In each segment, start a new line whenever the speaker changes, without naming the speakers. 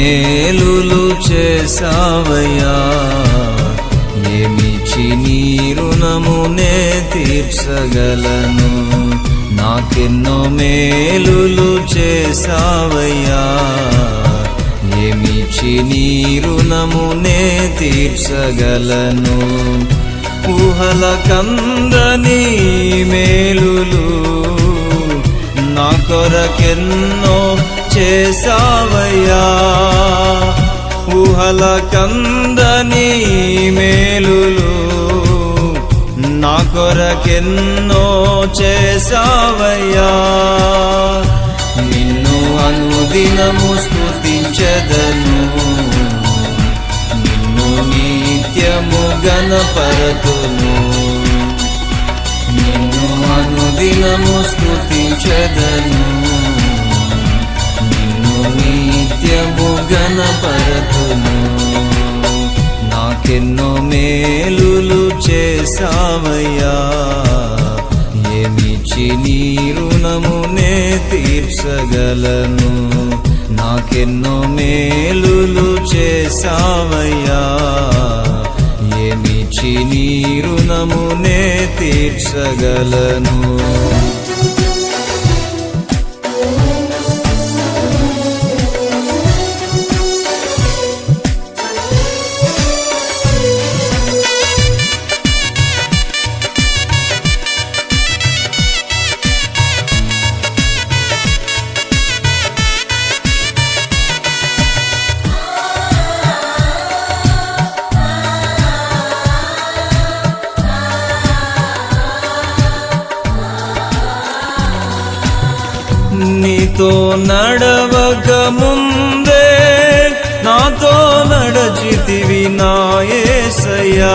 మేలులు చేసావయ్యా ఏమిచి నీ రుణమునే తీర్చగలను. నాకెన్నో మేలులు చేసావయ్యా ఏమిచి నీ రుణమునే తీర్చగలను. ఊహల కందని మేలులు నా కొరకెన్నో చేసావయ్యా ఊహల కందని మేలులు నా కొరకెన్నో చేసావయ్యా నిన్ను అనుదినము స్థుతించదను నిన్ను నిత్యము గణపరతును నిన్ను అనుదినము స్థుతించదను నాకెన్నో మేలులు చేసావయ్యా ఏమిచి నీ రుణము నే తీర్చగలను. నాకెన్నో మేలులు చేసావయ్యా ఏమిచి నీ రుణము నే తీర్చగలను. నీతో నడవక ముందే నాతో నడచితివి నాయసయ్యా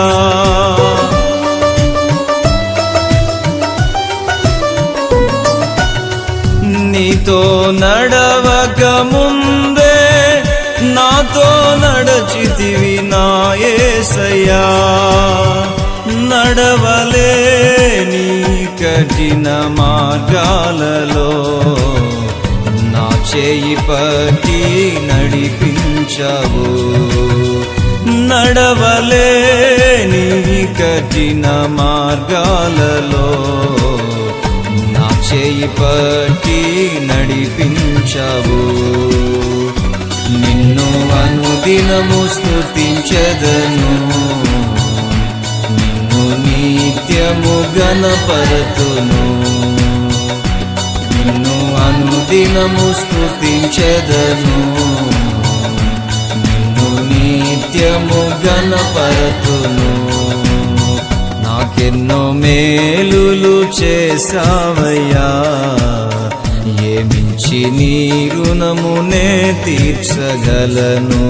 నీతో నడవక ముందే నాతో నడచితివి నాయసయ్యా నడవలే నీ కఠిన మార్గాలలో నా చేయి పట్టి నడిపించవు. నడవలేని కఠిన మార్గాలలో నా చేయి పట్టి నడిపించవు. నిన్ను అనుదినము స్తుతించదను నిన్ను నిత్యము గణపరతును నిన్ను అనుదినము స్తుతించదను. నిన్ను నిత్యము గణపరతును నాకెన్నో మేలులు చేసావయ్యా ఏమించి నీ రుణమునే తీర్చగలను.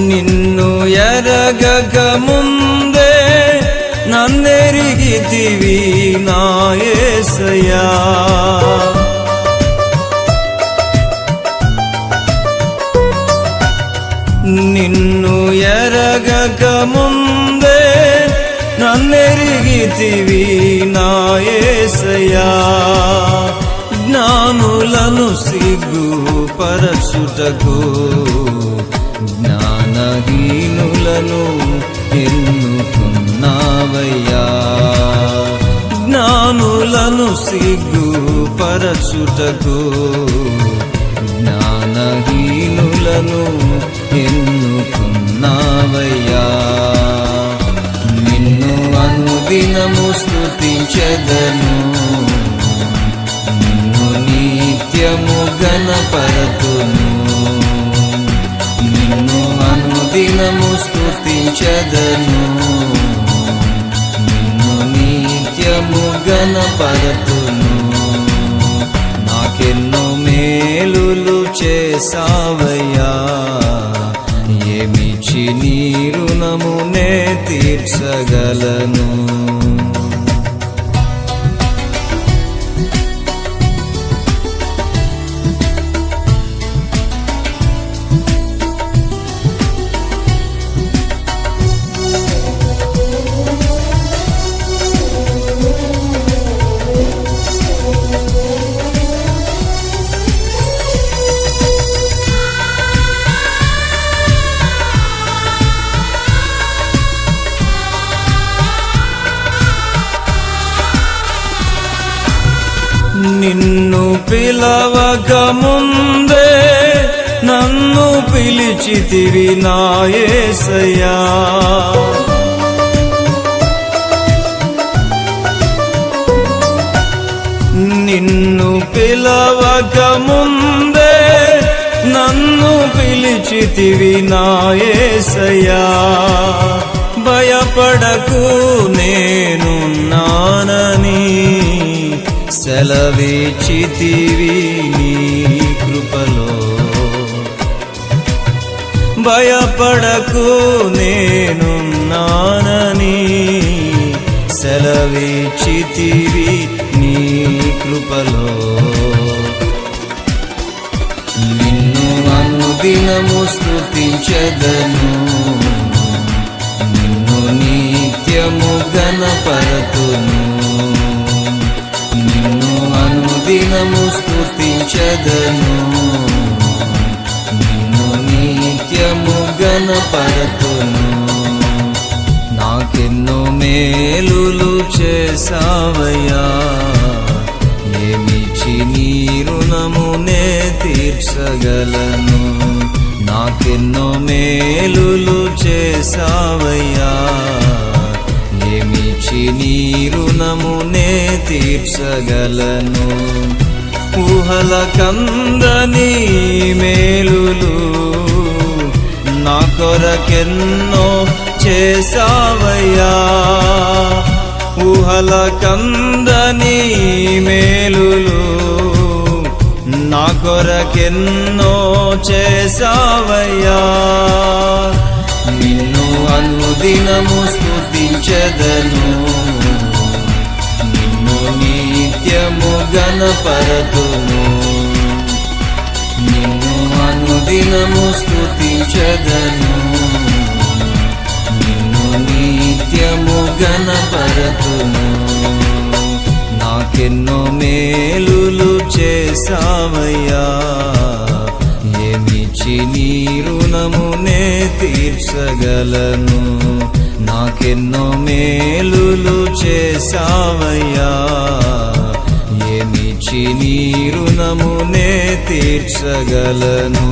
నిన్ను ఎరగక ముందే నన్నెరిగితివి నాయసయా నిన్ను ఎరగక ముందే నన్నెరిగితివి నాయసయా జ్ఞానులను సిగ్గు పరచుటకు జ్ఞానహీనులను ఎన్నుకున్నావయ్యా జ్ఞానులను సిగ్గు పరచుటకు జ్ఞానహీనులను ఎన్నుకున్నావయ్యా నిన్ను అనుదినము స్తుతించెదను. నిన్ను నిత్యము గణపరతును స్తుతించదను నిన్ను నిత్యము గణపరతును నాకెన్నో మేలులు చేసావయ్యా ఏమిచి నీ రుణము నే తీర్చగలను. నిన్ను పిలవక ముందే నన్ను పిలిచితివి నాయసయ్యా నిన్ను పిలవక ముందే నన్ను పిలిచితివి నాయసయ్యా భయపడకు నేను సెలవిచ్చితివి నీ కృపలో. భయపడకు నేనున్నానని సెలవిచ్చితివి నీ కృపలో. నిన్ను అనుదినము స్తుతించదను. నిన్ను నిత్యము గణపరతును నిత్యము స్తుతించదను నిన్ను నిత్యము గణపరతును నాకెన్నో మేలులు చేసావయ్యా ఏమిచి నీ రుణమునే తీర్చగలను. నాకెన్నో మేలులు చేసావయ్యా ఏమిచి నీ రుణమునే తీర్చగలను. ఊహల కందని మేలులు నా కొరకెన్నో చేసావయ్యా ఊహల కందని మేలులు నా కొరకెన్నో చేసావయ్యా నిన్ను అనుదినము స్థుతించదను గణపరతును. నిన్ను అనుదినము స్థుతించదను నిన్ను నిత్యము గణపరతును. నాకెన్నో మేలులు చేసావయ్యా ఏమిచి నీ రుణమునే తీర్చగలను? నాకెన్నో మేలులు చేసావయ్యా నీ రుణమునే తీర్చగలను.